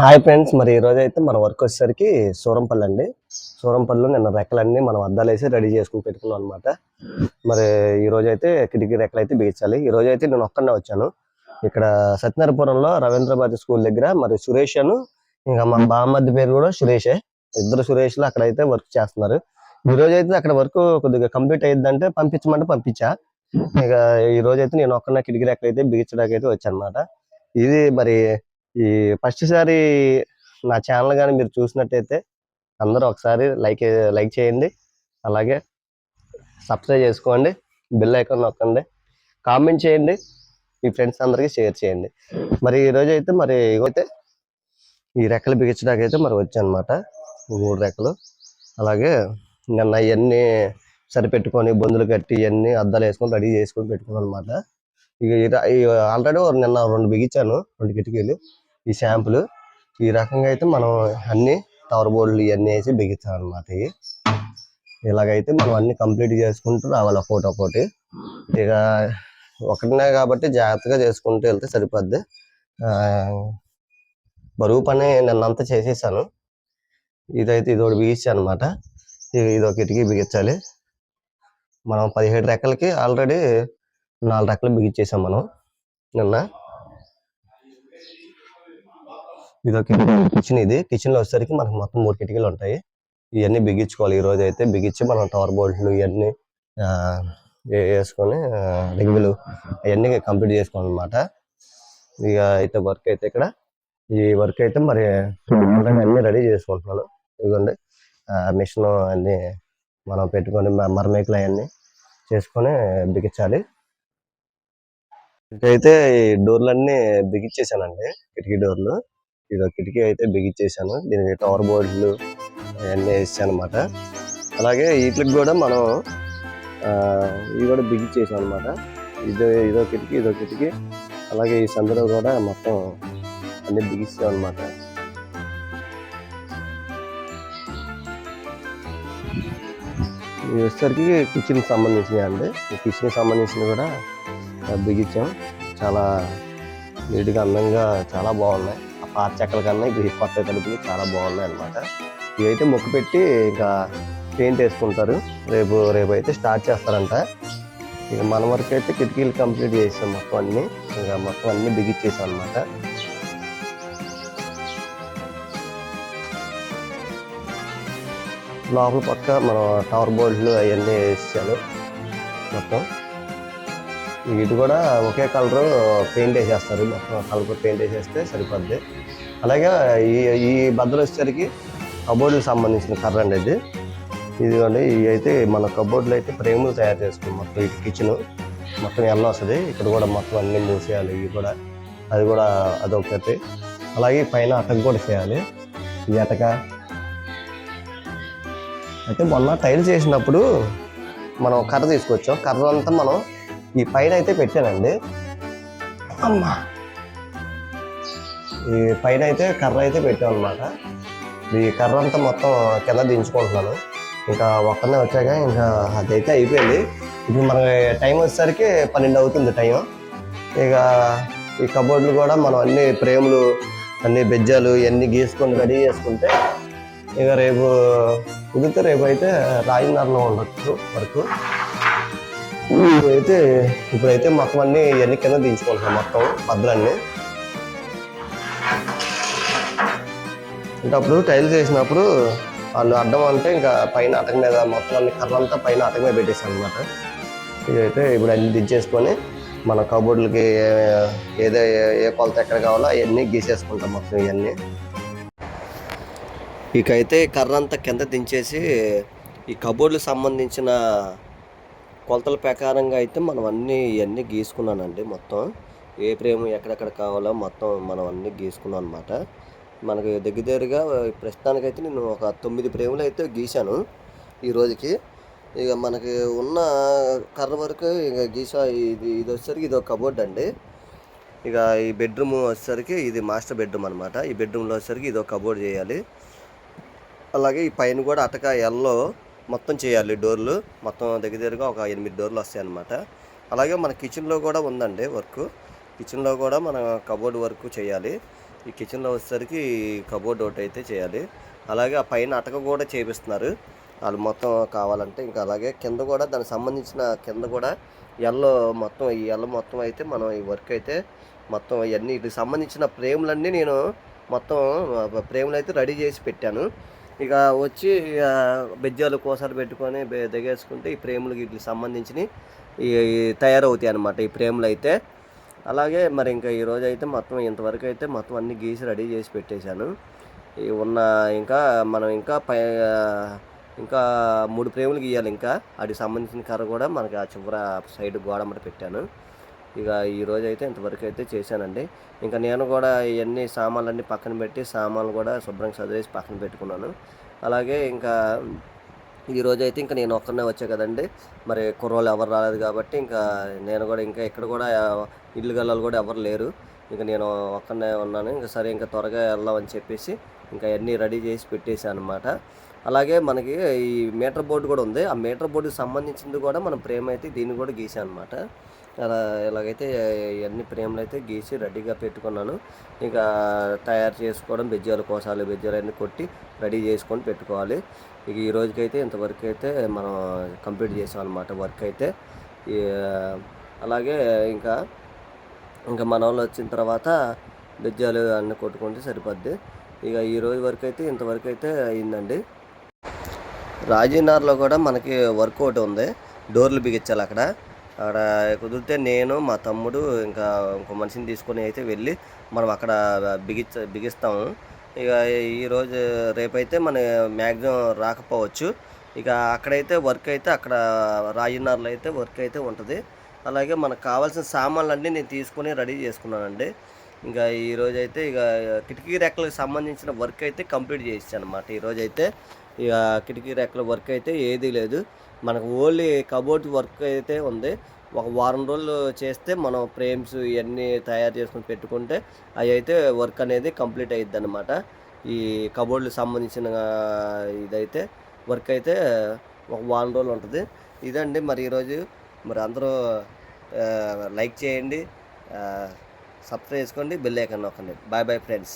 Hi friends మరి ఈ అయితే మన వర్క్ వచ్చేసరికి సూరంపల్లి అండి. సూరంపల్లిలో నిన్న రెక్కలన్నీ మనం అద్దాలు వేసి రెడీ చేసుకుని పెట్టుకున్నాం అనమాట మరి ఈరోజు అయితే కిటికీ రెక్కలు అయితే బిగించాలి. ఈ అయితే నేను ఒక్కనే వచ్చాను. ఇక్కడ సత్యనారాయణపురంలో రవీంద్రబాద్ స్కూల్ దగ్గర మరి సురేష్ అను ఇంకా మా బామ్మద్ది పేరు కూడా సురేషే. ఇద్దరు సురేష్లు అక్కడైతే వర్క్ చేస్తున్నారు. ఈ అయితే అక్కడ వర్క్ కొద్దిగా కంప్లీట్ అయ్యిందంటే పంపించమంటే పంపించా. ఇక ఈ అయితే నేను ఒక్కనే కిటికీ రెక్కలు అయితే బిగించడానికి అయితే వచ్చాను అనమాట ఇది మరి ఈ ఫస్ట్ సారి నా ఛానల్ కానీ మీరు చూసినట్టయితే అందరూ ఒకసారి లైక్ లైక్ చేయండి. అలాగే సబ్స్క్రైబ్ చేసుకోండి. బెల్ ఐకాన్ నొక్కండి. కామెంట్ చేయండి. మీ ఫ్రెండ్స్ అందరికీ షేర్ చేయండి. మరి ఈ అయితే మరి అయితే ఈ రెక్కలు బిగించడానికి అయితే మరి వచ్చానమాట. మూడు రెక్కలు. అలాగే నిన్న ఇవన్నీ సరిపెట్టుకొని బొందులు కట్టి ఇవన్నీ అద్దాలు వేసుకొని రెడీ చేసుకొని పెట్టుకున్నాను అనమాట ఇక ఆల్రెడీ నిన్న రెండు బిగించాను. రెండు కిటికీలు. ఈ షాంపులు ఈ రకంగా అయితే మనం అన్ని టవర్ బోర్డులు ఇవన్నీ వేసి బిగించాలి అనమాట ఇవి. ఇలాగైతే మనం అన్ని కంప్లీట్ చేసుకుంటూ రావాలి ఒకటి ఒకటి ఇక ఒకటినే కాబట్టి జాగ్రత్తగా చేసుకుంటూ వెళ్తే సరిపోద్ది. బరువు పని నిన్నంతా చేసేసాను. ఇదైతే ఇది ఒకటి బిగించాను అనమాట ఇది ఒక కిటికీ బిగించాలి. మనం పదిహేడు రెక్కలకి ఆల్రెడీ నాలుగు రెక్కలు బిగించేసాం మనం. నిన్న ఇది ఒక కిచెన్ ఇది. కిచెన్లో వచ్చేసరికి మనకు మొత్తం మూడు కిటికీలు ఉంటాయి. ఇవన్నీ బిగించుకోవాలి. ఈ రోజు అయితే బిగించి మనం టవర్ బోల్ట్లు ఇవన్నీ ఆ, వేసుకొని రిగులు అవన్నీ కంప్లీట్ చేసుకోవాలన్నమాట. ఇక అయితే వర్క్ అయితే ఇక్కడ. ఈ వర్క్ అయితే మరి అన్ని రెడీ చేసుకుంటున్నాను. ఇదిగోండి. మిషన్ అన్ని మనం పెట్టుకొని మరమేకలు అవన్నీ చేసుకొని బిగించాలి. ఇకైతే ఈ డోర్లన్నీ బిగించేసానండి. కిటికీ డోర్లు ఇది ఒక కిటికీ అయితే బిగించేసాను దీనికి టవర్ బోర్డులు అవన్నీ వేసాను అనమాట అలాగే వీటికి కూడా మనం ఆ, ఇవి కూడా బిగించేసాం అనమాట ఇదో ఇదో కిటికీ ఇదో కిటికీ అలాగే ఈ సందులో కూడా మొత్తం అన్ని బిగిస్తాం అనమాట వచ్చేసరికి కిచెన్కి సంబంధించినవి అండి. కిచెన్కి సంబంధించినవి కూడా బిగించాం చాలా నీట్గా అందంగా చాలా బాగున్నాయి. పాత చెక్కల కన్నా ఇవి కొత్త తలుపులు చాలా బాగున్నాయి అన్నమాట. ఇవి అయితే మొక్కు పెట్టి ఇంకా పెయింట్ వేసుకుంటారు. రేపు రేపు అయితే స్టార్ట్ చేస్తారంట. ఇక మన వరకు అయితే కిటికీలు కంప్లీట్ చేసాం మొత్తం అన్నీ. ఇంకా మొత్తం అన్నీ బిగించేసాం అనమాట లోపల పక్క మనం టవర్ బోర్డులు అవన్నీ వేసాను మొత్తం. ఇది కూడా ఒకే కలర్ పెయింట్ వేసేస్తారు. మొత్తం కలర్ పెయింట్ వేసేస్తే సరిపోద్ది. అలాగే ఈ ఈ బద్దలు వచ్చేసరికి కబోర్డుకి సంబంధించిన కర్ర అండి ఇది. ఇదిగోండి ఇవి అయితే మన కబోర్డులు అయితే ఫ్రేములు తయారు చేసుకున్నాం మొత్తం ఇటు కిచెన్ మొత్తం ఎల్ల వస్తుంది. ఇక్కడ కూడా మొత్తం అన్ని మూసేయాలి ఇవి కూడా. అది కూడా అదొకటి. అలాగే పైన అటక కూడా చేయాలి ఈ అటక. అయితే మొన్న టైల్స్ వేసినప్పుడు మనం కర్ర తీసుకొచ్చాం. కర్ర అంతా మనం ఈ పైన అయితే పెట్టానండి. అమ్మా. ఈ పైన అయితే కర్ర అయితే పెట్టాం అనమాట ఈ కర్ర అంతా మొత్తం కింద దించుకుంటున్నాను. ఇంకా ఒక్కనే వచ్చాక ఇంకా అదైతే అయిపోయింది. ఇప్పుడు మన టైం వచ్చేసరికి పన్నెండు అవుతుంది టైం. ఇక ఈ కబోర్డులు కూడా మనం అన్ని ఫ్రేములు అన్ని బెజ్జాలు ఇవన్నీ గీసుకొని రెడీ చేసుకుంటే ఇక రేపు కుదిరితే రేపు అయితే రాజనగర్లో ఉండొచ్చు వరకు. ఇప్పుడైతే ఇప్పుడైతే మొత్తం అన్ని ఇవన్నీ కింద దించుకుంటున్నాం మొత్తం పద్దులన్నీ అంటే అప్పుడు టైల్స్ వేసినప్పుడు వాళ్ళు అడ్డం అంటే ఇంకా పైన అటక మీద మొత్తం అన్ని కర్రంతా పైన అటక మీద పెట్టేసాను అనమాట ఇదైతే ఇప్పుడు అన్ని దించేసుకొని మన కబోర్డులకి ఏ- ఏదో ఏ- ఏ కొలత ఎక్కడ కావాలో అవన్నీ గీసేసుకుంటాం మొత్తం ఇవన్నీ. ఇకైతే కర్ర అంతా కింద దించేసి ఈ కబోర్డులకు సంబంధించిన కొలతల ప్రకారంగా అయితే మనం అన్నీ ఇవన్నీ గీసుకున్నానండి. మొత్తం ఏ ఫ్రేమ్ ఎక్కడెక్కడ కావాలో మొత్తం మనం అన్నీ గీసుకున్నాం అనమాట మనకి దగ్గర దగ్గరగా ప్రస్తుతానికైతే నేను ఒక తొమ్మిది ఫ్రేములు అయితే గీశాను ఈ రోజుకి. ఇక మనకి ఉన్న కర్ర వరకు ఇక గీసా ఇది ఇది వచ్చేసరికి ఇది ఒక కబోర్డ్ అండి. ఇక ఈ బెడ్రూమ్ వచ్చేసరికి ఇది మాస్టర్ బెడ్రూమ్ అనమాట ఈ బెడ్రూమ్లో వచ్చేసరికి ఇది ఒక కబోర్డ్ చేయాలి. అలాగే ఈ పైన కూడా అటక ఎల్లో మొత్తం చేయాలి డోర్లు. మొత్తం దగ్గర దగ్గరగా ఒక ఎనిమిది డోర్లు వస్తాయి అన్నమాట అలాగే మన కిచెన్లో కూడా ఉందండి వర్క్. కిచెన్లో కూడా మన కబోర్డ్ వర్క్ చేయాలి. ఈ కిచెన్లో వచ్చేసరికి కబోర్డ్ ఒకటి అయితే చేయాలి. అలాగే ఆ పైన అటక కూడా చేపిస్తున్నారు. వాళ్ళు మొత్తం కావాలంటే ఇంకా అలాగే కింద కూడా దానికి సంబంధించిన కింద కూడా ఎల్లో మొత్తం ఈ ఎల్ల మొత్తం అయితే మనం ఈ వర్క్ అయితే మొత్తం ఇవన్నీ వీటికి సంబంధించిన ఫ్రేములన్నీ నేను మొత్తం ఫ్రేములు అయితే రెడీ చేసి పెట్టాను. ఇక వచ్చి ఇక బెజ్జాలు కోసాలు పెట్టుకొని దిగేసుకుంటే ఈ ప్రేములకు వీటికి సంబంధించినవి ఈ తయారవుతాయి అన్నమాట ఈ ప్రేములు అయితే. అలాగే మరి ఇంకా ఈ అయితే మొత్తం ఇంతవరకు అయితే మొత్తం అన్ని గీసి రెడీ చేసి పెట్టేశాను. ఈ ఉన్న ఇంకా మనం ఇంకా పై ఇంకా మూడు ప్రేములు గీయాలి ఇంకా. వాటికి సంబంధించిన కర్ర కూడా మనకి ఆ చివర సైడ్ గోడమ్మట పెట్టాను. ఇక ఈ అయితే ఇంతవరకు అయితే చేశానండి. ఇంకా నేను కూడా ఇవన్నీ సామాన్లన్నీ పక్కన పెట్టి సామాన్లు కూడా శుభ్రంగా చదివేసి పక్కన పెట్టుకున్నాను. అలాగే ఇంకా ఈ అయితే ఇంకా నేను ఒక్కనే వచ్చా కదండి. మరి కుర్రోళ్ళు ఎవరు రాలేదు కాబట్టి ఇంకా నేను కూడా ఇంకా ఇక్కడ కూడా ఇల్లు గల్లాలు కూడా ఎవరు లేరు. ఇంకా నేను ఒక్కనే ఉన్నాను. ఇంకా సరే ఇంకా త్వరగా వెళ్దామని చెప్పేసి ఇంకా అన్నీ రెడీ చేసి పెట్టేశాను అనమాట అలాగే మనకి ఈ మీటర్ బోర్డు కూడా ఉంది. ఆ మీటర్ బోర్డుకి సంబంధించింది కూడా మనం ప్రేమ అయితే దీన్ని కూడా గీసాను అనమాట అలా ఇలాగైతే ఇవన్నీ ఫ్రేమ్లు అయితే గీసి రెడీగా పెట్టుకున్నాను. ఇంకా తయారు చేసుకోవడం బెజ్జాలు కోసాలు బెజ్జాలు అన్నీ కొట్టి రెడీ చేసుకొని పెట్టుకోవాలి. ఇక ఈ రోజుకైతే ఇంతవరకు అయితే మనం కంప్లీట్ చేసాం అనమాట వర్క్ అయితే. అలాగే ఇంకా ఇంకా మన వాళ్ళు వచ్చిన తర్వాత బెజ్జాలు అన్నీ కొట్టుకుంటే సరిపోద్ది. ఇక ఈ రోజు వరకు అయితే ఇంతవరకు అయితే అయిందండి. రాజీనార్లో కూడా మనకి వర్క్ ఒకటి ఉంది. డోర్లు బిగించాలి అక్కడ. అక్కడ కుదిరితే నేను మా తమ్ముడు ఇంకా ఇంకో మనిషిని తీసుకొని అయితే వెళ్ళి మనం అక్కడ బిగించ బిగిస్తాము. ఇక ఈరోజు రేపైతే మన మ్యాక్సిమం రాకపోవచ్చు. ఇక అక్కడైతే వర్క్ అయితే అక్కడ రాజీనార్లో అయితే వర్క్ అయితే ఉంటుంది. అలాగే మనకు కావాల్సిన సామాన్లన్నీ నేను తీసుకొని రెడీ చేసుకున్నానండి. ఇంకా ఈరోజు అయితే ఇక కిటికీ రెక్కలకు సంబంధించిన వర్క్ అయితే కంప్లీట్ చేసాను అనమాట ఈరోజు అయితే ఇక కిటికీ రెక్కల వర్క్ అయితే ఏదీ లేదు. మనకు ఓన్లీ కబోర్డ్ వర్క్ అయితే ఉంది. ఒక వారం రోజులు చేస్తే మనం ఫ్రేమ్స్ ఇవన్నీ తయారు చేసుకొని పెట్టుకుంటే అవి అయితే వర్క్ అనేది కంప్లీట్ అయ్యిద్ది అనమాట ఈ కబోర్డ్లకు సంబంధించిన ఇదైతే వర్క్ అయితే ఒక వారం రోజులు ఉంటుంది. ఇదండి మరి ఈరోజు మరి అందరూ లైక్ చేయండి. సబ్స్క్రైబ్ చేసుకోండి బెల్ ఐకన్ నొక్కండి. Bye bye friends